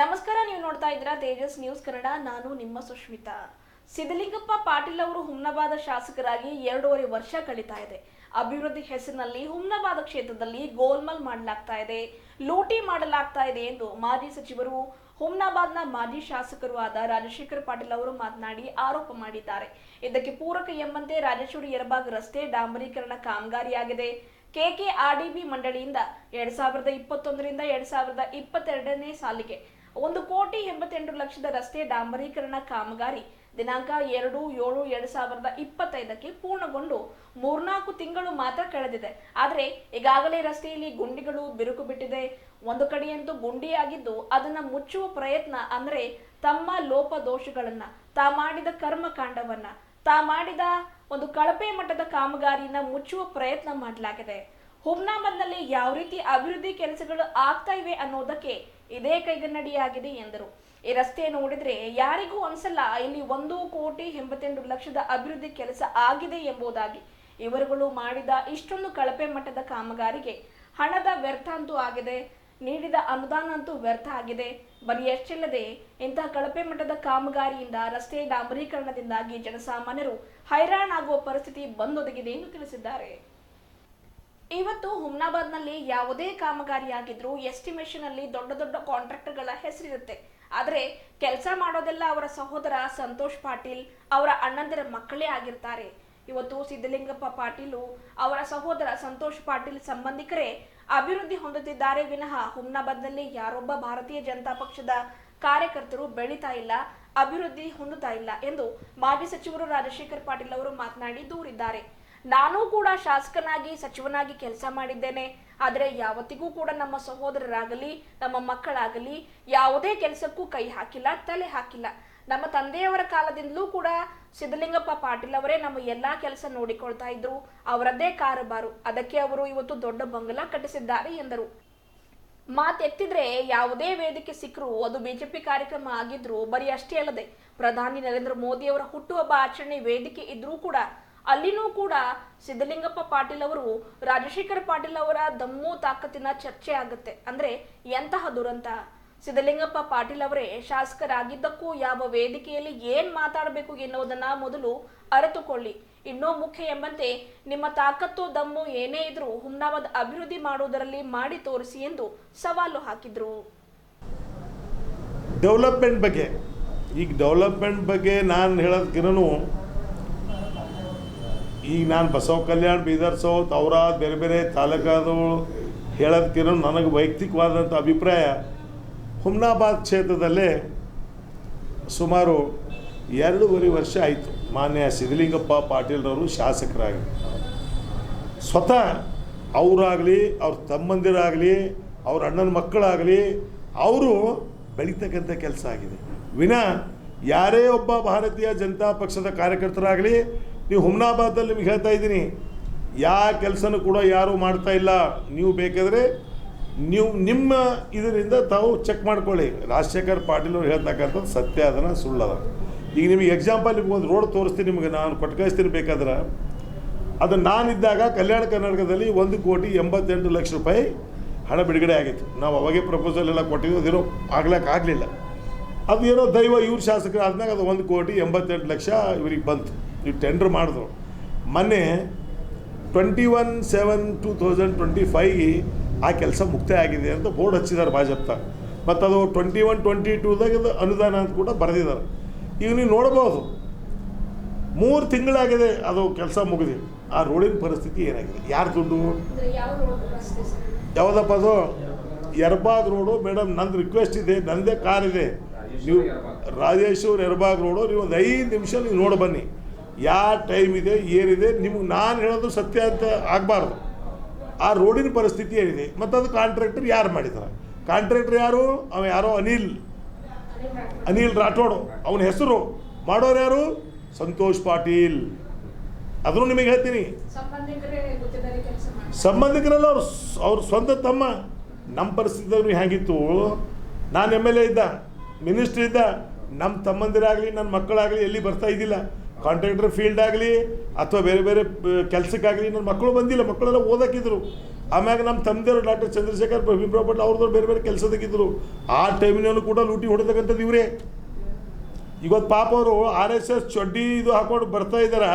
ನಮಸ್ಕಾರ, ನೀವು ನೋಡ್ತಾ ಇದ್ದೀರಾ ತೇಜಸ್ ನ್ಯೂಸ್ ಕನ್ನಡ. ನಾನು ನಿಮ್ಮ ಸುಷ್ಮಿತಾ ಸಿದ್ದಲಿಂಗಪ್ಪ ಪಾಟೀಲ್ ಅವರು ಹುಮ್ನಾಬಾದ ಶಾಸಕರಾಗಿ ಎರಡೂವರೆ ವರ್ಷ ಕಳೀತಾ ಇದೆ. ಅಭಿವೃದ್ಧಿ ಹೆಸರಿನಲ್ಲಿ ಹುಮ್ನಾಬಾದ ಕ್ಷೇತ್ರದಲ್ಲಿ ಗೋಲ್ಮಾಲ್ ಮಾಡಲಾಗ್ತಾ ಇದೆ. ಲೂಟಿ ಮಾಡಲಾಗ್ತಾ ಇದೆ ಎಂದು ಮಾಜಿ ಸಚಿವರು ಹುಮ್ನಾಬಾದ್ನ ಮಾಜಿ ಶಾಸಕರು ಆದ ರಾಜಶೇಖರ್ ಪಾಟೀಲ್ ಅವರು ಮಾತನಾಡಿ ಆರೋಪ ಮಾಡಿದ್ದಾರೆ. ಇದಕ್ಕೆ ಪೂರಕ ಎಂಬಂತೆ ರಾಜೇಶ್ವರಿ ಎರಬಾಗ್ ರಸ್ತೆ ಡಾಂಬರೀಕರಣ ಕಾಮಗಾರಿಯಾಗಿದೆ. ಕೆಕೆಆರ್ಡಿಬಿ ಮಂಡಳಿಯಿಂದ ಎರಡ್ ಸಾವಿರದ ಇಪ್ಪತ್ತೊಂದರಿಂದ ಎರಡ್ ಸಾವಿರದ ಇಪ್ಪತ್ತೆರಡನೇ ಸಾಲಿಗೆ ಒಂದು ಕೋಟಿ ಎಂಬತ್ತೆಂಟು ಲಕ್ಷದ ರಸ್ತೆ ಡಾಂಬರೀಕರಣ ಕಾಮಗಾರಿ. ದಿನಾಂಕ ಎರಡು ಏಳು ಎರಡ್ ಸಾವಿರದ ಇಪ್ಪತ್ತೈದಕ್ಕೆ ಪೂರ್ಣಗೊಂಡು ಮೂರ್ನಾಲ್ಕು ತಿಂಗಳು ಮಾತ್ರ ಕಳೆದಿದೆ. ಆದರೆ ಈಗಾಗಲೇ ರಸ್ತೆಯಲ್ಲಿ ಗುಂಡಿಗಳು ಬಿರುಕು ಬಿಟ್ಟಿದೆ. ಒಂದು ಕಡೆಯಂತೂ ಗುಂಡಿಯಾಗಿದ್ದು ಅದನ್ನ ಮುಚ್ಚುವ ಪ್ರಯತ್ನ ಅಂದ್ರೆ ತಮ್ಮ ಲೋಪ ದೋಷಗಳನ್ನು, ತಾ ಮಾಡಿದ ಕರ್ಮಕಾಂಡವನ್ನ ತಾ ಮಾಡಿದ ಒಂದು ಕಳಪೆ ಮಟ್ಟದ ಕಾಮಗಾರಿನ ಮುಚ್ಚುವ ಪ್ರಯತ್ನ ಮಾಡಲಾಗಿದೆ. ಹುಮ್ನಾಬಾದ್ನಲ್ಲಿ ಯಾವ ರೀತಿ ಅಭಿವೃದ್ಧಿ ಕೆಲಸಗಳು ಆಗ್ತಾ ಇವೆ ಅನ್ನೋದಕ್ಕೆ ಇದೇ ಕೈಗನ್ನಡಿಯಾಗಿದೆ ಎಂದರು. ಈ ರಸ್ತೆ ನೋಡಿದ್ರೆ ಯಾರಿಗೂ ಅನ್ಸಲ್ಲ, ಇಲ್ಲಿ ಒಂದು ಕೋಟಿ ಎಂಬತ್ತೆಂಟು ಲಕ್ಷದ ಅಭಿವೃದ್ಧಿ ಕೆಲಸ ಆಗಿದೆ ಎಂಬುದಾಗಿ. ಇವರುಗಳು ಮಾಡಿದ ಇಷ್ಟೊಂದು ಕಳಪೆ ಮಟ್ಟದ ಕಾಮಗಾರಿಗೆ ಹಣದ ವ್ಯರ್ಥ ಅಂತೂ ಆಗಿದೆ, ನೀಡಿದ ಅನುದಾನ ಅಂತೂ ವ್ಯರ್ಥ ಆಗಿದೆ. ಬರೀ ಎಷ್ಟಿಲ್ಲದೆ ಇಂತಹ ಕಳಪೆ ಮಟ್ಟದ ಕಾಮಗಾರಿಯಿಂದ, ರಸ್ತೆ ಡಾಂಬರೀಕರಣದಿಂದಾಗಿ ಜನಸಾಮಾನ್ಯರು ಹೈರಾಣಾಗುವ ಪರಿಸ್ಥಿತಿ ಬಂದೊದಗಿದೆ ಎಂದು ತಿಳಿಸಿದ್ದಾರೆ. ಇವತ್ತು ಹುಮ್ನಾಬಾದ್ನಲ್ಲಿ ಯಾವುದೇ ಕಾಮಗಾರಿಯಾಗಿದ್ರೂ ಎಸ್ಟಿಮೇಷನ್ ಅಲ್ಲಿ ದೊಡ್ಡ ದೊಡ್ಡ ಕಾಂಟ್ರಾಕ್ಟರ್ಗಳ ಹೆಸರಿರುತ್ತೆ. ಆದರೆ ಕೆಲಸ ಮಾಡೋದೆಲ್ಲ ಅವರ ಸಹೋದರ ಸಂತೋಷ್ ಪಾಟೀಲ್ ಅವರ ಅಣ್ಣಂದಿರ ಮಕ್ಕಳೇ ಆಗಿರ್ತಾರೆ. ಇವತ್ತು ಸಿದ್ದಲಿಂಗಪ್ಪ ಪಾಟೀಲು ಅವರ ಸಹೋದರ ಸಂತೋಷ್ ಪಾಟೀಲ್ ಸಂಬಂಧಿಕರೇ ಅಭಿವೃದ್ಧಿ ಹೊಂದುತ್ತಿದ್ದಾರೆ ವಿನಃ ಹುಮ್ನಾಬಾದ್ನಲ್ಲಿ ಯಾರೊಬ್ಬ ಭಾರತೀಯ ಜನತಾ ಪಕ್ಷದ ಕಾರ್ಯಕರ್ತರು ಬೆಳೀತಾ ಇಲ್ಲ, ಅಭಿವೃದ್ಧಿ ಹೊಂದುತ್ತಾ ಇಲ್ಲ ಎಂದು ಮಾಜಿ ಸಚಿವರು ರಾಜಶೇಖರ್ ಪಾಟೀಲ್ ಅವರು ಮಾತನಾಡಿ ದೂರಿದ್ದಾರೆ. ನಾನು ಕೂಡ ಶಾಸಕನಾಗಿ, ಸಚಿವನಾಗಿ ಕೆಲಸ ಮಾಡಿದ್ದೇನೆ. ಆದರೆ ಯಾವತ್ತಿಗೂ ಕೂಡ ನಮ್ಮ ಸಹೋದರರಾಗಲಿ, ನಮ್ಮ ಮಕ್ಕಳಾಗಲಿ ಯಾವುದೇ ಕೆಲಸಕ್ಕೂ ಕೈ ಹಾಕಿಲ್ಲ, ತಲೆ ಹಾಕಿಲ್ಲ. ನಮ್ಮ ತಂದೆಯವರ ಕಾಲದಿಂದಲೂ ಕೂಡ ಸಿದ್ದಲಿಂಗಪ್ಪ ಪಾಟೀಲ್ ಅವರೇ ನಮ್ಮ ಎಲ್ಲಾ ಕೆಲಸ ನೋಡಿಕೊಳ್ತಾ ಇದ್ರು. ಅವರದ್ದೇ ಕಾರುಬಾರು. ಅದಕ್ಕೆ ಅವರು ಇವತ್ತು ದೊಡ್ಡ ಬಂಗಲ ಕಟ್ಟಿಸಿದ್ದಾರೆ ಎಂದರು. ಮಾತೆತ್ತಿದ್ರೆ ಯಾವುದೇ ವೇದಿಕೆ ಸಿಕ್ಕರೂ ಅದು ಬಿಜೆಪಿ ಕಾರ್ಯಕ್ರಮ ಆಗಿದ್ರು, ಬರೀ ಅಷ್ಟೇ ಅಲ್ಲದೆ ಪ್ರಧಾನಿ ನರೇಂದ್ರ ಮೋದಿ ಅವರ ಹುಟ್ಟುಹಬ್ಬ ಆಚರಣೆ ವೇದಿಕೆ ಇದ್ರೂ ಕೂಡ ಅಲ್ಲಿನೂ ಕೂಡ ಸಿದ್ದಲಿಂಗಪ್ಪ ಪಾಟೀಲ್ ಅವರು, ರಾಜಶೇಖರ್ ಪಾಟೀಲ್ ಅವರ ದಮ್ಮು ತಾಕತ್ತಿನ ಚರ್ಚೆ ಆಗುತ್ತೆ. ಅಂದ್ರೆ ಎಂತಹ ದುರಂತ? ಸಿದ್ದಲಿಂಗಪ್ಪ ಪಾಟೀಲ್ ಅವರೇ, ಶಾಸಕರಾಗಿದ್ದಕ್ಕೂ ಯಾವ ವೇದಿಕೆಯಲ್ಲಿ ಏನ್ ಮಾತಾಡಬೇಕು ಎನ್ನುವುದನ್ನ ಮೊದಲು ಅರಿತುಕೊಳ್ಳಿ. ಇನ್ನೂ ಮುಖ್ಯ ಎಂಬಂತೆ, ನಿಮ್ಮ ತಾಕತ್ತು, ದಮ್ಮು ಏನೇ ಇದ್ರೂ ಹುಮ್ನಾಬಾದ್ ಅಭಿವೃದ್ಧಿ ಮಾಡುವುದರಲ್ಲಿ ಮಾಡಿ ತೋರಿಸಿ ಎಂದು ಸವಾಲು ಹಾಕಿದ್ರು. ಡೆವಲಪ್ಮೆಂಟ್ ಬಗ್ಗೆ. ಈಗ ಡೆವಲಪ್ಮೆಂಟ್ ಬಗ್ಗೆ ನಾನು ಹೇಳೋದಕ್ಕಿರೂ ಈಗ ನಾನು ಬಸವ ಕಲ್ಯಾಣ್, ಬೀದರ್ ಸೌತ್ ಅವರ ಬೇರೆ ಬೇರೆ ತಾಲೂಕಾದವಳು ಹೇಳೋದಕ್ಕಿರೋ ನನಗೆ ವೈಯಕ್ತಿಕವಾದಂಥ ಅಭಿಪ್ರಾಯ. ಹುಮ್ನಾಬಾದ್ ಕ್ಷೇತ್ರದಲ್ಲೇ ಸುಮಾರು ಎರಡೂವರೆ ವರ್ಷ ಆಯಿತು. ಮಾನ್ಯ ಸಿದ್ದಲಿಂಗಪ್ಪ ಪಾಟೀಲ್ರವರು ಶಾಸಕರಾಗಿ. ಸ್ವತಃ ಅವರಾಗಲಿ, ಅವ್ರ ತಮ್ಮಂದಿರಾಗಲಿ, ಅವ್ರ ಅಣ್ಣನ ಮಕ್ಕಳಾಗಲಿ, ಅವರು ಬೆಳೀತಕ್ಕಂಥ ಕೆಲಸ ಆಗಿದೆ. ವಿನ ಯಾರೇ ಒಬ್ಬ ಭಾರತೀಯ ಜನತಾ ಪಕ್ಷದ ಕಾರ್ಯಕರ್ತರಾಗಲಿ ನೀವು ಹುಮ್ನಾಬಾದಲ್ಲಿ ನಿಮ್ಗೆ ಹೇಳ್ತಾ ಇದ್ದೀನಿ ಯಾವ ಕೆಲಸನೂ ಕೂಡ ಯಾರೂ ಮಾಡ್ತಾ ಇಲ್ಲ. ನೀವು ಬೇಕಾದರೆ ನೀವು ನಿಮ್ಮ ಇದರಿಂದ ತಾವು ಚೆಕ್ ಮಾಡ್ಕೊಳ್ಳಿ. ರಾಜಶೇಖರ್ ಪಾಟೀಲ್ ಅವ್ರು ಹೇಳ್ತಕ್ಕಂಥದ್ದು ಸತ್ಯ, ಅದನ್ನು ಸುಳ್ಳದ. ಈಗ ನಿಮಗೆ ಎಕ್ಸಾಂಪಲ್ ನಿಮ್ಗೆ ಒಂದು ರೋಡ್ ತೋರಿಸ್ತೀನಿ ನಿಮಗೆ, ನಾನು ಕೊಟ್ಟು ಬೇಕಾದ್ರೆ ಅದು ನಾನಿದ್ದಾಗ ಕಲ್ಯಾಣ ಕರ್ನಾಟಕದಲ್ಲಿ ಒಂದು ಕೋಟಿ ಎಂಬತ್ತೆಂಟು ಲಕ್ಷ ರೂಪಾಯಿ ಹಣ ಬಿಡುಗಡೆ ಆಗಿತ್ತು. ನಾವು ಅವಾಗೆ ಪ್ರಪೋಸಲ್ ಎಲ್ಲ ಕೊಟ್ಟಿದ್ದು ಅದೇನೋ ಆಗ್ಲಿಕ್ಕೆ ಆಗಲಿಲ್ಲ. ಅದು ಏನೋ ದೈವ, ಇವ್ರ ಶಾಸಕರು ಆದ್ಮೇಲೆ ಅದು ಒಂದು ಕೋಟಿ ಎಂಬತ್ತೆಂಟು ಲಕ್ಷ ಇವ್ರಿಗೆ ಬಂತು. ಇವ್ರು ಟೆಂಡ್ರ್ ಮಾಡಿದ್ರು. ಮೊನ್ನೆ twenty one seven two thousand twenty ಫೈವ್ಗೆ ಆ ಕೆಲಸ ಮುಕ್ತಾಯ ಆಗಿದೆ ಅಂತ ಬೋರ್ಡ್ ಹಚ್ಚಿದ್ದಾರೆ ಭಾಜಪ್ತ ಮತ್ತು ಅದು ಟ್ವೆಂಟಿ ಒನ್ ಟ್ವೆಂಟಿ ಟೂದಾಗ ಅದು ಅನುದಾನ ಅಂತ ಕೂಡ ಬರೆದಿದ್ದಾರೆ. ಈಗ ನೀವು ನೋಡ್ಬೋದು ಮೂರು ತಿಂಗಳಾಗಿದೆ ಅದು ಕೆಲಸ ಮುಗಿದು. ಆ ರೋಡಿನ ಪರಿಸ್ಥಿತಿ ಏನಾಗಿದೆ? ಯಾರು ದುಡ್ಡು? ಯಾವುದಪ್ಪ ಅದು? ಎರ್ಬಾಗ್ ರೋಡು ಮೇಡಮ್ ನಂದು ರಿಕ್ವೆಸ್ಟ್ ಇದೆ ನಂದೇ ಕಾರ್ ಇದೆ. ನೀವು ರಾಜೇಶ್ವರ್ ಎರ್ಬಾಗ್ ರೋಡು ನೀವು ಒಂದು ಐದು ನಿಮಿಷ ನೀವು ನೋಡಿ ಬನ್ನಿ. ಯಾವ ಟೈಮ್ ಇದೆ ಏನಿದೆ ನಿಮ್ಗೆ ನಾನು ಹೇಳೋದು ಸತ್ಯ ಅಂತ ಆಗಬಾರ್ದು. ಆ ರೋಡಿನ ಪರಿಸ್ಥಿತಿ ಏನಿದೆ ಮತ್ತು ಅದು ಕಾಂಟ್ರಾಕ್ಟರ್ ಯಾರು ಮಾಡಿದ್ದಾರೆ ಕಾಂಟ್ರಾಕ್ಟರ್ ಯಾರು? ಅವ ಯಾರೋ ಅನಿಲ್. ಅನಿಲ್ ರಾಠೋಡ್ ಅವನ ಹೆಸರು. ಮಾಡೋರು ಯಾರು? ಸಂತೋಷ್ ಪಾಟೀಲ್. ಅದನ್ನು ನಿಮಗೆ ಹೇಳ್ತೀನಿ. ಸಂಬಂಧಿಕರಲ್ಲ ಅವ್ರು ಅವ್ರ ಸ್ವಂತ ತಮ್ಮ. ನಮ್ಮ ಪರಿಸ್ಥಿತಿಯವ್ರು ಹೇಗಿತ್ತು ನಾನು ಎಂ ಎಲ್ ಎ ಇದ್ದ ಮಿನಿಸ್ಟ್ರ್ ಇದ್ದ ನಮ್ಮ ತಮ್ಮಂದಿರಾಗಲಿ ನನ್ನ ಮಕ್ಕಳಾಗಲಿ ಎಲ್ಲಿ ಬರ್ತಾ ಇದ್ದಿಲ್ಲ. ಕಾಂಟ್ರಾಕ್ಟರ್ ಫೀಲ್ಡ್ ಆಗಲಿ ಅಥವಾ ಬೇರೆ ಬೇರೆ ಕೆಲಸಕ್ಕಾಗಲಿ ನನ್ನ ಮಕ್ಕಳು ಬಂದಿಲ್ಲ, ಮಕ್ಕಳೆಲ್ಲ ಓದಕ್ಕಿದ್ರು ಆಮ್ಯಾಗ ನಮ್ಮ ತಂದೆಯವರು ಡಾಕ್ಟರ್ ಚಂದ್ರಶೇಖರ್ ಭೀಮರಾವ್ ಭಟ್ ಅವ್ರದ್ದು ಬೇರೆ ಬೇರೆ ಕೆಲಸದಕ್ಕಿದ್ರು. ಆ ಟೈಮಿನಲ್ಲೂ ಕೂಡ ಲೂಟಿ ಹೊಡೆತಕ್ಕಂಥದ್ದು ಇವರೇ. ಇವತ್ತು ಪಾಪ ಅವರು ಆರ್ ಎಸ್ ಎಸ್ ಚಡ್ಡಿ ಇದು ಹಾಕೊಂಡು ಬರ್ತಾ ಇದ್ದಾರ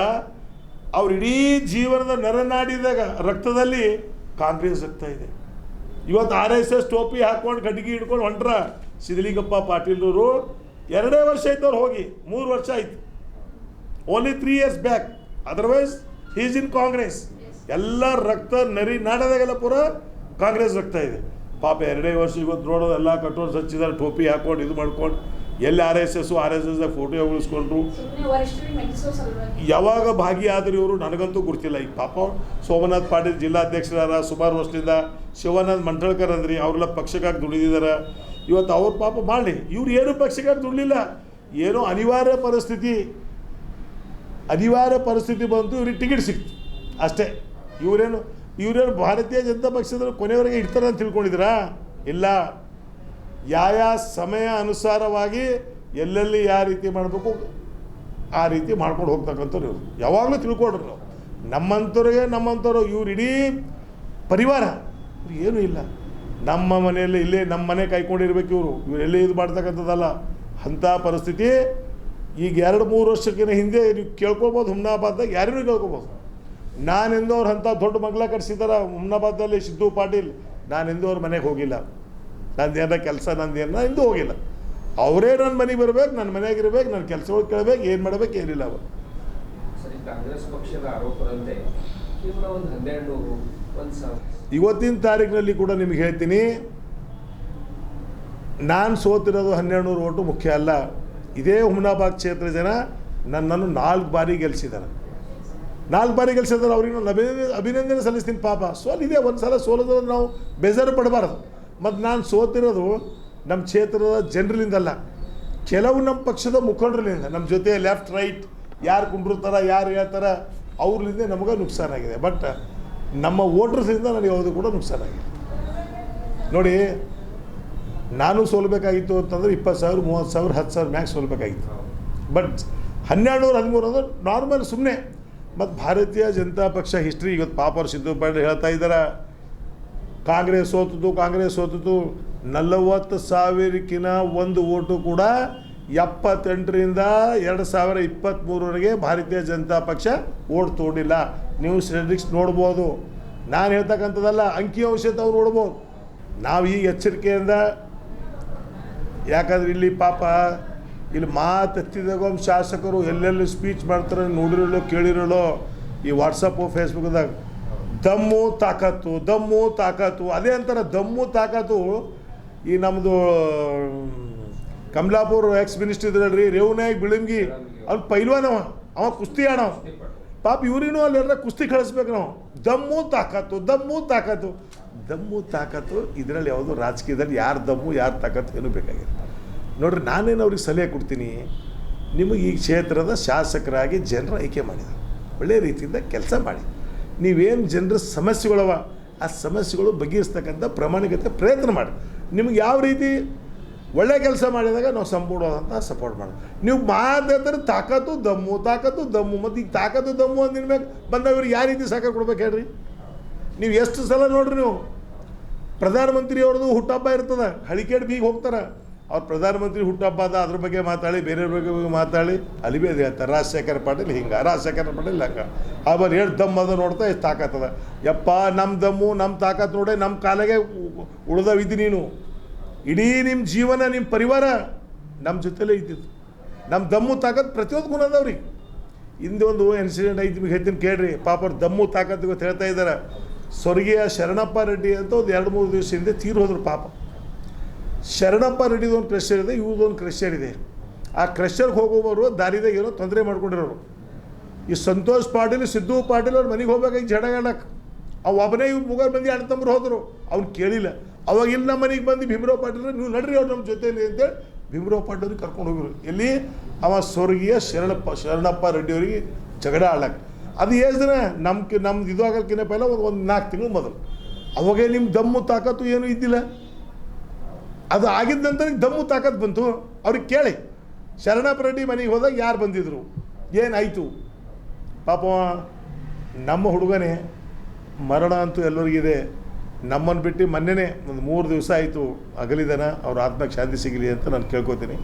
ಅವ್ರ ಇಡೀ ಜೀವನದ ನರನಾಡಿದಾಗ ರಕ್ತದಲ್ಲಿ ಕಾಂಗ್ರೆಸ್ ರಕ್ತ ಇದೆ. ಇವತ್ತು ಆರ್ ಎಸ್ ಎಸ್ ಟೋಪಿ ಹಾಕೊಂಡು ಗಡ್ಗಿ ಹಿಡ್ಕೊಂಡು ಹೊಂಟ್ರ ಸಿದ್ಲಿಂಗಪ್ಪ ಪಾಟೀಲ್ರವರು. ಎರಡೇ ವರ್ಷ ಇದ್ದವ್ರು ಹೋಗಿ, ಮೂರು ವರ್ಷ ಆಯ್ತು. Only three years back otherwise is in Congress ಎಲ್ಲ ರಕ್ತ ನರಿ ನಾಡದಾಗೆಲ್ಲ ಪೂರ ಕಾಂಗ್ರೆಸ್ ರಕ್ತ ಇದೆ. ಪಾಪ ಎರಡೇ ವರ್ಷ ಇವತ್ತು ನೋಡೋದು ಎಲ್ಲ ಕಟ್ಟೋ ಹಚ್ಚಿದ್ದಾರೆ ಟೋಪಿ ಹಾಕೊಂಡು ಇದು ಮಾಡ್ಕೊಂಡು ಎಲ್ಲಿ R S S R S S photo ಉಳಿಸ್ಕೊಂಡ್ರು. ಯಾವಾಗ ಭಾಗಿಯಾದ್ರು ಇವರು ನನಗಂತೂ ಗೊತ್ತಿಲ್ಲ. ಈಗ ಪಾಪ ಸೋಮನಾಥ್ ಪಾಟೀಲ್ ಜಿಲ್ಲಾಧ್ಯಕ್ಷರಾರ ಸುಮಾರು ವರ್ಷದಿಂದ ಶಿವಾನಂದ್ ಮಂಟಳ್ಕರ್ ಅಂದ್ರಿ ಅವರೆಲ್ಲ ಪಕ್ಷಕ್ಕಾಗಿ ದುಡಿದಿದಾರ. ಇವತ್ತು ಅವ್ರ ಪಾಪ ಮಾಡಲಿ. ಇವ್ರು ಏನು ಪಕ್ಷಕ್ಕಾಗಿ ದುಡ್ಲಿಲ್ಲ. ಏನೋ ಅನಿವಾರ್ಯ ಪರಿಸ್ಥಿತಿ. ಅನಿವಾರ್ಯ ಪರಿಸ್ಥಿತಿ ಬಂತು, ಇವ್ರಿಗೆ ಟಿಕೆಟ್ ಸಿಕ್ತು. ಅಷ್ಟೇ. ಇವರೇನು ಇವರೇನು ಭಾರತೀಯ ಜನತಾ ಪಕ್ಷದ ಕೊನೆಯವರೆಗೆ ಇಡ್ತಾರೆ ಅಂತ ತಿಳ್ಕೊಂಡಿದ್ದೀರಾ? ಇಲ್ಲ. ಯಾವ ಸಮಯ ಅನುಸಾರವಾಗಿ ಎಲ್ಲೆಲ್ಲಿ ಯಾವ ರೀತಿ ಮಾಡಬೇಕು, ಆ ರೀತಿ ಮಾಡ್ಕೊಂಡು ಹೋಗ್ತಕ್ಕಂಥವ್ರು ಇವರು. ಯಾವಾಗಲೂ ತಿಳ್ಕೊಡ್ರು ನಾವು ನಮ್ಮಂಥವ್ರಿಗೆ, ನಮ್ಮಂಥವ್ರು ಇವ್ರು ಇಡೀ ಪರಿವಾರ. ಏನು ಇಲ್ಲ. ನಮ್ಮ ಮನೆಯಲ್ಲಿ ಇಲ್ಲೇ ನಮ್ಮ ಮನೆ ಕಾಯ್ಕೊಂಡಿರ್ಬೇಕು ಇವರು. ಇವ್ರು ಎಲ್ಲೇ ಇದು ಮಾಡ್ತಕ್ಕಂಥದ್ದಲ್ಲ? ಅಂಥ ಪರಿಸ್ಥಿತಿ ಈಗ ಎರಡು ಮೂರು ವರ್ಷಕ್ಕಿಂತ ಹಿಂದೆ ನೀವು ಕೇಳ್ಕೊಬೋದು ಹುಮ್ನಾಬಾದ್ದಾಗ ಯಾರನ್ನೂ ಕೇಳ್ಕೊಬೋದು. ನಾನು ಅವ್ರು ಅಂಥ ದೊಡ್ಡ ಮಗ್ಲ ಕಟ್ಸಿದಾರ ಹುಮ್ನಾಬಾದ್ದಲ್ಲಿ ಸಿದ್ದು ಪಾಟೀಲ್. ನಾನೆಂದೂ ಅವ್ರ ಮನೆಗೆ ಹೋಗಿಲ್ಲ. ನಂದು ಏನೋ ಕೆಲಸ ನಂದು ಏನ ಎಂದೂ ಹೋಗಿಲ್ಲ. ಅವರೇ ನನ್ನ ಮನೆಗೆ ಬರಬೇಕು ನನ್ನ ಮನೆಗೆ ಇರಬೇಕು ನನ್ನ ಕೆಲಸಗಳು ಕೇಳಬೇಕು ಏನು ಮಾಡಬೇಕು ಏನಿಲ್ಲ ಅವರು. ಸರಿ ಕಾಂಗ್ರೆಸ್ ಪಕ್ಷದ ಆರೋಪದಂತೆ ಕೇವಲ ಒಂದು ಹನ್ನೆರಡು ಇವತ್ತಿನ ತಾರೀಕಿನಲ್ಲಿ ಕೂಡ ನಿಮ್ಗೆ ಹೇಳ್ತೀನಿ. ನಾನು ಸೋತಿರೋದು ಹನ್ನೆರಡು ನೂರು ಓಟು ಮುಖ್ಯ ಅಲ್ಲ. ಇದೇ ಹುಮ್ನಾಬಾದ್ ಕ್ಷೇತ್ರ ಜನ ನನ್ನನ್ನು ನಾಲ್ಕು ಬಾರಿ ಗೆಲ್ಲಿಸಿದ್ದಾರೆ ನಾಲ್ಕು ಬಾರಿ ಗೆಲ್ಸಿದ್ದಾರೆ, ಅವ್ರಿಗೆ ನಾನು ಅಭಿನಂದನೆ ಅಭಿನಂದನೆ ಸಲ್ಲಿಸ್ತೀನಿ ಪಾಪ. ಸೋಲಿದೆ ಒಂದು ಸಲ ಸೋಲೋದ್ರೆ ನಾವು ಬೇಜಾರು ಪಡಬಾರ್ದು. ಮತ್ತು ನಾನು ಸೋತಿರೋದು ನಮ್ಮ ಕ್ಷೇತ್ರದ ಜನರಲಿಂದಲ್ಲ ಕೆಲವು ನಮ್ಮ ಪಕ್ಷದ ಮುಖಂಡರಲ್ಲಿಂದ ನಮ್ಮ ಜೊತೆ ಲೆಫ್ಟ್ ರೈಟ್ ಯಾರು ಕುಂಡಿರ್ತಾರ ಯಾರು ಹೇಳ್ತಾರ ಅವ್ರಲಿಂದ ನಮಗೆ ನುಕ್ಸಾನಾಗಿದೆ. ಬಟ್ ನಮ್ಮ ವೋಟರ್ಸಿಂದ ನನಗೆ ಯಾವುದು ಕೂಡ ನುಕ್ಸಾನಾಗಿದೆ. ನೋಡಿ ನಾನು ಸೋಲಬೇಕಾಗಿತ್ತು ಅಂತಂದ್ರೆ ಇಪ್ಪತ್ತು ಸಾವಿರ, ಮೂವತ್ತು ಸಾವಿರ, ಹತ್ತು ಸಾವಿರ ಮ್ಯಾಕ್ಸ್ ಸೋಲಬೇಕಾಗಿತ್ತು. ಬಟ್ ಹನ್ನೆರಡು ನೂರ ಹದಿಮೂರು ಅಂದ್ರೆ ನಾರ್ಮಲ್ ಸುಮ್ಮನೆ ಮತ್ತು ಭಾರತೀಯ ಜನತಾ ಪಕ್ಷ ಹಿಸ್ಟ್ರಿ ಇವತ್ತು ಪಾಪರ್ ಸಿದ್ದು ಪಾಟೀಲ್ ಹೇಳ್ತಾ ಇದ್ದಾರೆ? ಕಾಂಗ್ರೆಸ್ ಸೋತದ್ದು ಕಾಂಗ್ರೆಸ್ ಸೋತದ್ದು, ನಲವತ್ತು ಸಾವಿರಕ್ಕಿಂತ ಒಂದು ಓಟು ಕೂಡ ಎಪ್ಪತ್ತೆಂಟರಿಂದ ಎರಡು ಸಾವಿರ ಇಪ್ಪತ್ತ್ಮೂರವರೆಗೆ ಭಾರತೀಯ ಜನತಾ ಪಕ್ಷ ಓಟ್ ತೋಡಿಲ್ಲ ನೀವು ಸ್ಟೆಟಿಕ್ಸ್ ನೋಡ್ಬೋದು. ನಾನು ಹೇಳ್ತಕ್ಕಂಥದ್ದಲ್ಲ ಅಂಕಿಅಂಶ ಅವ್ರು ನೋಡ್ಬೋದು. ನಾವು ಈಗ ಎಚ್ಚರಿಕೆಯಿಂದ ಯಾಕಂದ್ರೆ ಇಲ್ಲಿ ಪಾಪ ಇಲ್ಲಿ ಮಾತೆತ್ತಿದಾಗ ಒಬ್ಬ ಶಾಸಕರು ಎಲ್ಲೆಲ್ಲಿ ಸ್ಪೀಚ್ ಮಾಡ್ತಾರೆ ನೋಡಿರಲೋ ಕೇಳಿರಲೋ ಈ ವಾಟ್ಸಪ್ಪು ಫೇಸ್ಬುಕ್ದಾಗ ದಮ್ಮು ತಾಕತ್ತು ದಮ್ಮು ತಾಕತ್ತು. ಅದೇ ಅಂತಾರ ದಮ್ಮು ತಾಕತ್ತು. ಈ ನಮ್ಮದು ಕಮಲಾಪುರ್ ಎಕ್ಸ್ ಮಿನಿಸ್ಟರ್ ಇದ್ರಲ್ರಿ ರೇವನಾಯಕ್ ಬಿಳಂಗಿ, ಅವ್ನು ಪೈಲ್ವಾನವ ಅವ. ಕುಸ್ತಿ ಆಣವ ಪಾಪ ಇವ್ರಿಗೂ ಅಲ್ಲಿ ಕುಸ್ತಿ ಕಳಿಸ್ಬೇಕು ನಾವು. ದಮ್ಮು ತಾಕತ್ತು ದಮ್ಮು ತಾಕತ್ತು. ದಮ್ಮು ತಾಕತ್ತು ಇದರಲ್ಲಿ ಯಾವುದು ರಾಜಕೀಯದಲ್ಲಿ ಯಾರು ದಮ್ಮು, ಯಾರು ತಾಕತ್ತು ಏನೂ ಬೇಕಾಗಿಲ್ಲ. ನೋಡ್ರಿ, ನಾನೇನು ಅವ್ರಿಗೆ ಸಲಹೆ ಕೊಡ್ತೀನಿ? ನಿಮಗೆ ಈ ಕ್ಷೇತ್ರದ ಶಾಸಕರಾಗಿ ಜನರ ಆಯ್ಕೆ ಮಾಡಿದ್ದಾರೆ ಒಳ್ಳೆಯ ರೀತಿಯಿಂದ ಕೆಲಸ ಮಾಡಿ. ನೀವೇನು ಜನರ ಸಮಸ್ಯೆಗಳವ, ಆ ಸಮಸ್ಯೆಗಳು ಬಗೆಹರಿಸ್ತಕ್ಕಂಥ ಪ್ರಾಮಾಣಿಕತೆ ಪ್ರಯತ್ನ ಮಾಡಿ. ನಿಮ್ಗೆ ಯಾವ ರೀತಿ ಒಳ್ಳೆ ಕೆಲಸ ಮಾಡಿದಾಗ ನಾವು ಸಂಪೂರ್ಣವಾದಂಥ ಸಪೋರ್ಟ್ ಮಾಡೋದು. ನೀವು ಮಾತಾಡ್ತಾರೆ ತಾಕತ್ತು, ದಮ್ಮು ತಾಕತ್ತು, ದಮ್ಮು. ಮತ್ತು ಈಗ ತಾಕತ್ತು, ದಮ್ಮು ಅಂದಿನ ಬಂದವ್ರಿಗೆ ಯಾವ ರೀತಿ ಸಹಕಾರ ಕೊಡ್ಬೇಕು ಹೇಳ್ರಿ? ನೀವು ಎಷ್ಟು ಸಲ ನೋಡ್ರಿ ನೀವು? ಪ್ರಧಾನಮಂತ್ರಿ ಅವ್ರದ್ದು ಹುಟ್ಟಹಬ್ಬ ಇರ್ತದೆ. ಹಳಿಕೇಡ್ ಬೀಗ ಹೋಗ್ತಾರೆ. ಅವ್ರು ಪ್ರಧಾನಮಂತ್ರಿ ಹುಟ್ಟಹಬ್ಬ ಅದ ಅದ್ರ ಬಗ್ಗೆ ಮಾತಾಡಿ, ಬೇರೆಯವ್ರ ಬಗ್ಗೆ ಮಾತಾಡಿ. ಅಲ್ಲಿ ಬಿ ಹೇಳ್ತಾರೆ, ರಾಜಶೇಖರ ಪಾಟೀಲ್ ಹಿಂಗೆ, ರಾಜಶೇಖರ ಪಾಟೀಲ್ ಹಂಗೆ ಆಮೇಲೆ ಎಷ್ಟು ದಮ್ ಅದ ನೋಡ್ತಾ ಎಷ್ಟು ತಾಕತ್ತದ. ಯಪ್ಪ ನಮ್ಮ ದಮ್ಮು ನಮ್ಮ ತಾಕತ್ ನೋಡೇ ನಮ್ಮ ಕಾಲಾಗೆ ಉಳ್ದವಿದ್ದಿ ನೀನು. ಇಡೀ ನಿಮ್ಮ ಜೀವನ ನಿಮ್ಮ ಪರಿವಾರ ನಮ್ಮ ಜೊತೆಲೇ ಇದ್ದಿದ್ದು. ನಮ್ಮ ದಮ್ಮು ತಾಕತ್ ಪ್ರತಿಯೊಂದು ಗುಣ ಅದಾವ್ರಿ ಹಿಂದೆ ಒಂದು ಇನ್ಸಿಡೆಂಟ್ ಐತಿ, ನಿಮಗೆ ಹೇಳ್ತೀನಿ ಕೇಳ್ರಿ. ಪಾಪ ಅವ್ರು ದಮ್ಮು ತಾಕತ್ತು ಇವತ್ತು ಹೇಳ್ತಾ ಇದ್ದಾರೆ ಸ್ವರ್ಗೀಯ ಶರಣಪ್ಪ ರೆಡ್ಡಿ ಅಂತ ಒಂದು ಎರಡು ಮೂರು ದಿವಸ ಹಿಂದೆ ತೀರ್ ಹೋದ್ರು ಪಾಪ. ಶರಣಪ್ಪ ರೆಡ್ಡಿದು ಒಂದು ಕ್ರೆಷರ್ ಇದೆ ಇವ್ರದೊಂದು ಕ್ರೆಷರ್ ಇದೆ. ಆ ಕ್ರೆಷರ್ಗೆ ಹೋಗೋವರು ದಾರಿದಾಗ ಏನೋ ತೊಂದರೆ ಮಾಡ್ಕೊಂಡಿರೋರು. ಈ ಸಂತೋಷ್ ಪಾಟೀಲ್, ಸಿದ್ದು ಪಾಟೀಲ್ ಅವ್ರ ಮನೆಗೆ ಹೋಗ್ಬೇಕಾಗಿ ಹೇಳಕ್ಕೆ ಅವ ಒಬ್ಬನೇ ಇವ್ರು ಮುಗರ್ ಮಂದಿ ಅಣ್ಣ ತಮ್ಮರು ಹೋದರು. ಅವ್ನು ಕೇಳಿಲ್ಲ. ಅವಾಗ ಇಲ್ಲಿ ನಮ್ಮ ಮನೆಗೆ ಬಂದು ಭೀಮರಾವ್ ಪಾಟೀಲ್ ನೀವು ನಡ್ರಿ ಅವ್ರು ನಮ್ಮ ಜೊತೆಯಲ್ಲಿ ಅಂತೇಳಿ ಭೀಮರಾವ್ ಪಾಟೀಲ್ ಕರ್ಕೊಂಡು ಹೋಗಿರು ಎಲ್ಲಿ? ಅವ ಸ್ವರ್ಗೀಯ ಶರಣಪ್ಪ ಶರಣಪ್ಪ ರೆಡ್ಡಿಯವರಿಗೆ ಜಗಡ ಆಡಕ್ಕೆ ಅದು ಎಷ್ಟು ನಮ್ಗೆ ನಮ್ದು ಇದು ಆಗಲ್ಕಿನ್ನ ಪೈಲ ಒಂದು ಒಂದು ನಾಲ್ಕು ತಿಂಗಳು ಮೊದಲು. ಅವಾಗೇ ನಿಮ್ಮ ದಮ್ಮು ತಾಕತ್ತು ಏನೂ ಇದ್ದಿಲ್ಲ. ಅದು ಆಗಿದ್ದ ನಂತರ ದಮ್ಮು ತಾಕತ್ತು ಬಂತು. ಅವ್ರಿಗೆ ಕೇಳಿ. ಶರಣಪ್ಪ ರೆಡ್ಡಿ ಮನೆಗೆ ಹೋದಾಗ ಯಾರು ಬಂದಿದ್ರು? ಏನಾಯಿತು ಪಾಪ, ನಮ್ಮ ಹುಡುಗನೇ ಮರಣ ಅಂತೂ ಎಲ್ಲರಿಗಿದೆ ನಮ್ಮನ್ನು ಬಿಟ್ಟು ಮೊನ್ನೆನೇ ಒಂದು ಮೂರು ದಿವಸ ಆಯಿತು. ಅಗಲಿದನ ಅವ್ರ ಆತ್ಮಕ್ಕೆ ಶಾಂತಿ ಸಿಗಲಿ ಅಂತ ನಾನು ಕೇಳ್ಕೊತೀನಿ.